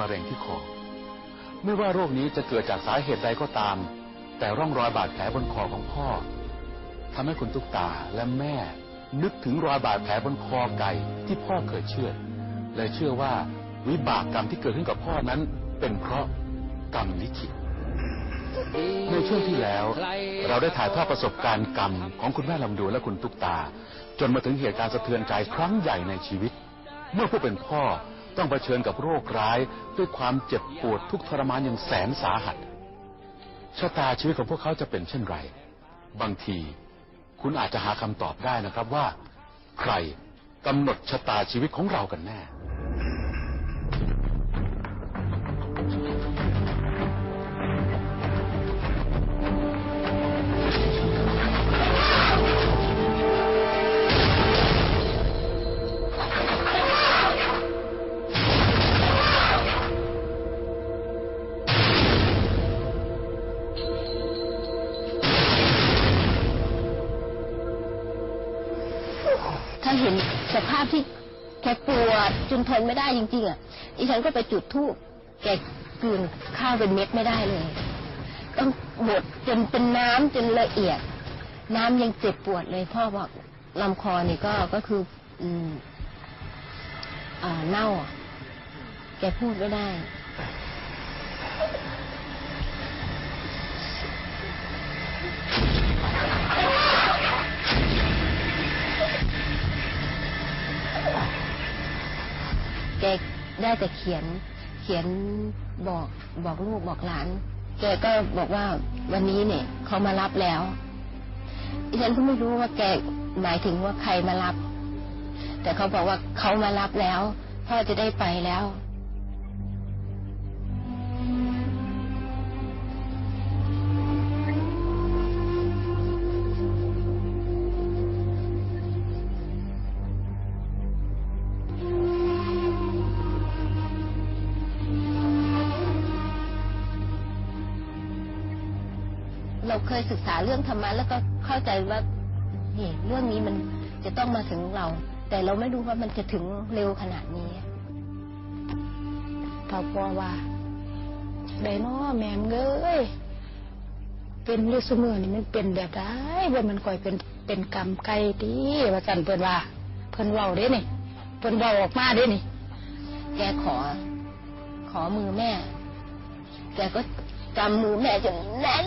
มะเร็งที่คอ ไม่ว่าโรคนี้จะเกิดจากสาเหตุใดก็ตาม แต่ร่องรอยบาดแผลบนคอของพ่อทำให้คุณตุ๊กตาและแม่ นึกถึงรอยบาดแผลบนคอไก่ที่พ่อเคยเชื่อดเลยเชื่อว่าวิบากกรรมที่เกิดขึ้นกับพ่อนั้น เป็นเพราะกรรมลิขิตในช่วงที่แล้ว เราได้ถ่ายทอดประสบการณ์กรรมของคุณแม่ลำดวนและคุณตุ๊กตา จนมาถึงเหตุการณ์สะเทือนใจครั้งใหญ่ในชีวิต เมื่อผู้เป็นพ่อ ต้องเผชิญกับโรคร้ายด้วยความเจ็บปวดทุกทรมานอย่างแสนสาหัสชะตาชีวิตของพวกเขาจะเป็นเช่นไร บางทีคุณอาจจะหาคำตอบได้นะครับว่า ใครกำหนดชะตาชีวิตของเรากันแน่าพที่แกปวดจนทนไม่ได้จริง ๆ อะอีฉันก็ไปจุดธูปแกกืนข้าวเป็นเม็ดไม่ได้เลยต้องบดจนเป็นน้ำจนละเอียด น้ำยังเจ็บปวดเลย พ่อบอกลำคอนี่ก็ก็คือ อืมอ่าเน่า แกพูดไม่ได้ ได้แต่เขียนเขียนบอกบอกลูกบอกหลานแกก็บอกว่าวันนี้เนี่ยเขามารับแล้วดิฉันก็ไม่รู้ว่าแกหมายถึงว่าใครมารับ แต่เขาบอกว่าเขามารับแล้ว พ่อจะได้ไปแล้ว เราเคยศึกษาเรื่องธรรมะแล้วก็เข้าใจว่านี่เรื่องนี้มันจะต้องมาถึงเรา แต่เราไม่รู้ว่ามันจะถึงเร็วขนาดนี้เท่าพ่อว่าได้น้อแม่มเอ้ยเป็นเรื่องสมือนี่มันเป็นแบบได้ว่ามันก่อยเป็นเป็นกรรมไกลดีว่ากันเพิ่นว่า เพิ่นเว้าเด้นี่เพิ่นเว้าออกมาเด้นี่ แกขอ ขอมือแม่ แกก็กำมือแม่จนแน่น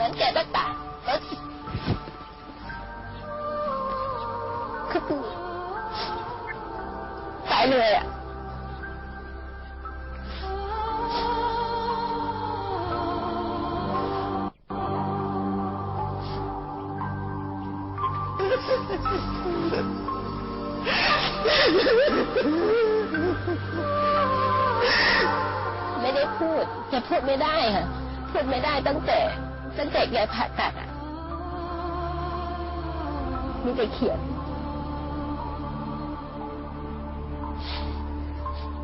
นั้นแกก็ตายก็คือตายเลยอะไม่ได้พูดจะพูดไม่ได้ค่ะ พูดไม่ได้ตั้งแต่ ตั้งแต่แกผ่าตัดอะมีแต่เขียน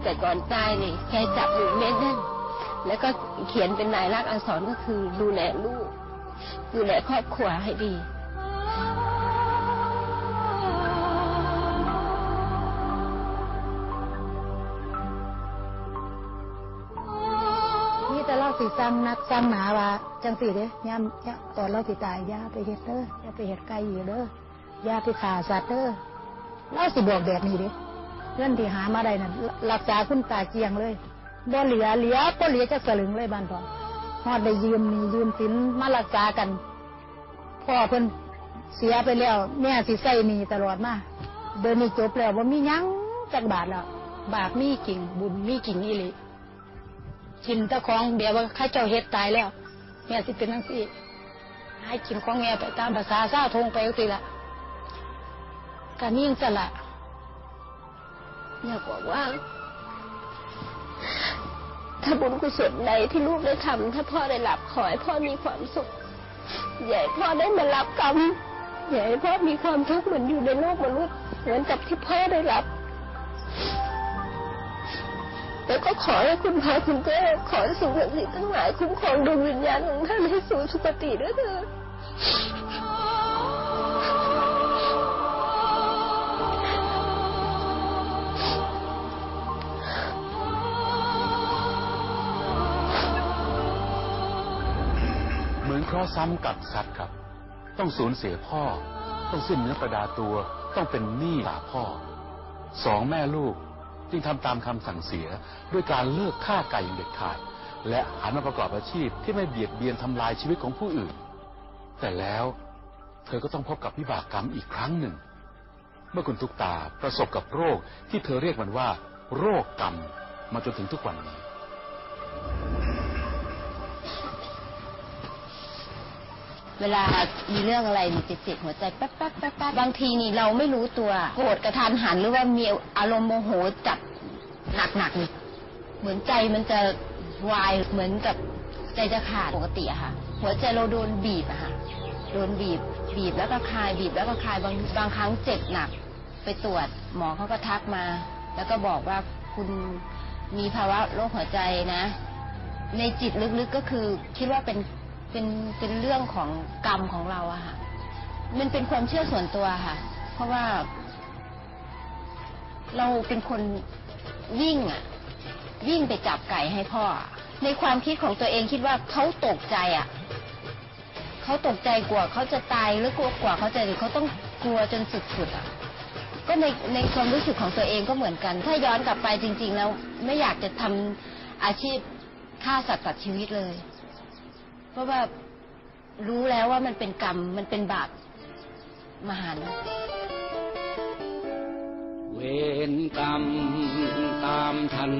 แต่ก่อนตายนี่แกจับมือเม็ดนั่นแล้วก็เขียนเป็นลายลักษณ์อักษรก็คือดูแลลูก ดูแลครอบครัวให้ดี สิสั่งนักสั่งหนาว่าจังสี่เด้ย่ำย่าตอนเราสิตายย่าไปเฮ็ดเด้อย่าไปเฮ็ดไก่อยู่เด้อย่าไปฆ่าสัตว์เด้อเราสิบอกแบบนี้เด้เงินที่หามาได้นั่นรักษาคุณตาเจียงเลยบ่เหลือเหลือบ่เหลือจะสลึงเลยบ้านพ่อฮอดได้ยืมหนี่ยืมสินมารักษากันพ่อเพิ่นเสียไปแล้วแม่สิใส่หนี้ตลอดมาเดินนี้จบแล้วว่ามียังจักบาทแล้วบาปมีกิ่งบุญมีกิ่งอีหลี กินตะของเดี๋ยวว่าข้าเจ้าเฮ็ดตายแล้ว แม่สิเป็นนังสี่ให้กินของแม่ไปตามภาษาซาทงไปก็ติละการยิ่งสละอยากบอกว่า ถ้าบุญกุศลใดที่ลูกได้ทำถ้าพ่อได้รับขอให้พ่อมีความสุขอย่าให้พ่อได้มารับกรรมอย่าให้พ่อมีความทุกข์เหมือนอยู่ในโลกมนุษย์เหมือนกับที่พ่อได้รับ แล้วก็ขอให้คุณพระคุณเจ้าขอให้สิ่งศักดิ์สิทธิ์ทั้งหลายคุ้มครองดวงวิญญาณของท่านให้สู่สุคติด้วยเถิดเหมือนเคราะห์ซ้ำกับสัตว์ครับ ต้องสูญเสียพ่อ ต้องสิ้นเนื้อประดาตัว ต้องเป็นหนี้หาพ่อ สองแม่ลูก จึงทำตามคำสั่งเสียด้วยการเลิกฆ่าไก่อย่างเด็ดขาด และหันมาประกอบอาชีพที่ไม่เบียดเบียนทำลายชีวิตของผู้อื่น แต่แล้วเธอก็ต้องพบกับวิบากกรรมอีกครั้งหนึ่ง เมื่อคุณทุกตาประสบกับโรคที่เธอเรียกมันว่า โรคกรรมมาจนถึงทุกวันนี้ เวลามีเรื่องอะไรจิตจิตหัวใจแป๊บแป๊บแป๊บแป๊บบางทีนี่เราไม่รู้ตัวโกรธกระทันหันหรือว่ามีอารมณ์โมโหจัดหนักหนักนี่เหมือนใจมันจะวายเหมือนกับใจจะขาดปกติอะค่ะ หัวใจเราโดนบีบอะค่ะโดนบีบ บีบแล้วก็คลายบีบแล้วก็คลายบางบางครั้งเจ็บหนัก ไปตรวจหมอเขาก็ทักมา แล้วก็บอกว่าคุณมีภาวะโรคหัวใจนะ ในจิตลึกๆก็คือคิดว่าเป็น เป็นเป็นเรื่องของกรรมของเราอะค่ะมันเป็นความเชื่อส่วนตัวค่ะ เพราะว่า เราเป็นคนวิ่งอะวิ่งไปจับไก่ให้พ่อ ในความคิดของตัวเองคิดว่าเขาตกใจอะเขาตกใจกว่าเขาจะตายหรือกลัวกว่าเขาจะหรือเขาต้องกลัวจนสุดๆอะก็ในในความรู้สึกของตัวเองก็เหมือนกัน ถ้าย้อนกลับไปจริง ๆ แล้วไม่อยากจะทำอาชีพฆ่าสัตว์ตัดชีวิตเลย เพราะว่ารู้แล้วว่ามันเป็นกรรม มันเป็นบาปมหันเวรกรรมตามทัน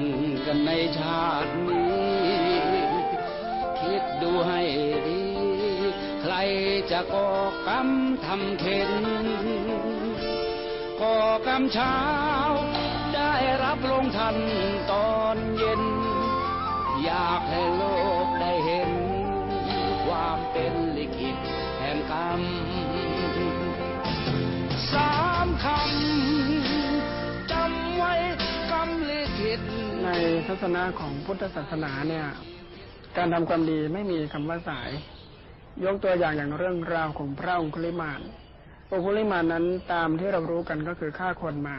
กันในชาตินี้ คิดดูให้ดี ใครจะก่อกรรมทำเข็นก่อกรรมเช้า ได้รับลงทันตอนเย็น อยากให้โลก ทัศนะของพุทธศาสนาเนี่ย การทำความดีไม่มีคำว่าสาย ยกตัวอย่างอย่างเรื่องราวของพระองคุลิมานองคุลิมานนั้นตามที่เรารู้กันก็คือฆ่าคนมา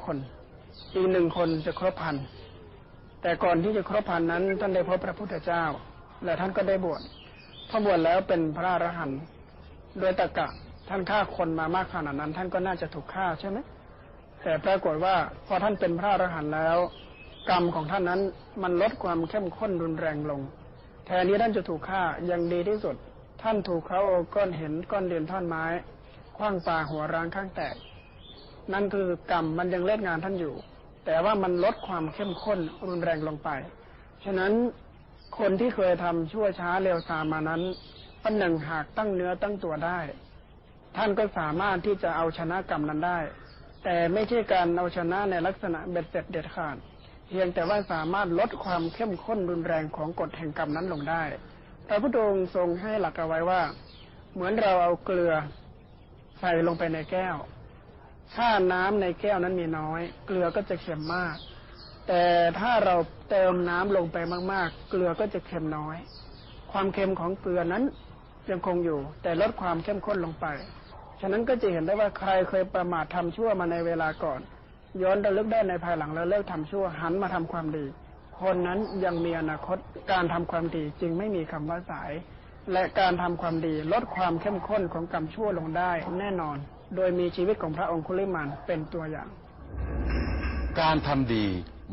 999คน อีกหนึ่งคนจะครบพันแต่ก่อนที่จะครบพันนั้นท่านได้พบพระพุทธเจ้า และท่านก็ได้บวชพอบวชแล้วเป็นพระอรหันต์โดยตะกะท่านฆ่าคนมามากขนาดนั้น ท่านก็น่าจะถูกฆ่าใช่ไหม แต่ปรากฏว่าพอท่านเป็นพระอรหันต์แล้ว กรรมของท่านนั้นมันลดความเข้มข้นรุนแรงลง แทนที่ท่านจะถูกฆ่ายังดีที่สุด ท่านถูกเขาเอาก้อนเห็นก้อนเดียนท่อนไม้คว้างปาหัวร้างข้างแตก นั่นคือกรรมมันยังเล่นงานท่านอยู่ แต่ว่ามันลดความเข้มข้นรุนแรงลงไป ฉะนั้นคนที่เคยทำชั่วช้าเร็วซามมานั้นปันหนึ่งหากตั้งเนื้อตั้งตัวได้ ท่านก็สามารถที่จะเอาชนะกรรมนั้นได้ แต่ไม่ใช่การเอาชนะในลักษณะเบ็ดเสร็จเด็ดขาด เพียงแต่ว่าสามารถลดความเข้มข้นรุนแรงของกฎแห่งกรรมนั้นลงได้ พระพุทธองค์ทรงให้หลักเอาไว้ว่า เหมือนเราเอาเกลือใส่ลงไปในแก้ว ถ้าน้ำในแก้วนั้นมีน้อย เกลือก็จะเค็มมาก แต่ถ้าเราเติมน้ำลงไปมาก ๆ เกลือก็จะเค็มน้อย ความเค็มของเกลือนั้นยังคงอยู่ แต่ลดความเข้มข้นลงไป ฉะนั้นก็จะเห็นได้ว่าใครเคยประมาททำชั่วมาในเวลาก่อน ย้อนระลึกได้ในภายหลังแล้วเลิกทำชั่วหันมาทำความดี คนนั้นยังมีอนาคตการทำความดีจึงไม่มีคำว่าสาย และการทำความดีลดความเข้มข้นของกรรมชั่วลงได้แน่นอน โดยมีชีวิตของพระองคุลิมานเป็นตัวอย่าง การทำดี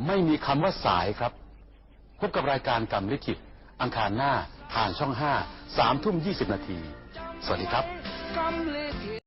ไม่มีคำว่าสายครับพบกับรายการกรรมลิขิตอังคารหน้าทางช่อง5 3ทุ่ม20นาที สวัสดีครับ I'm complicated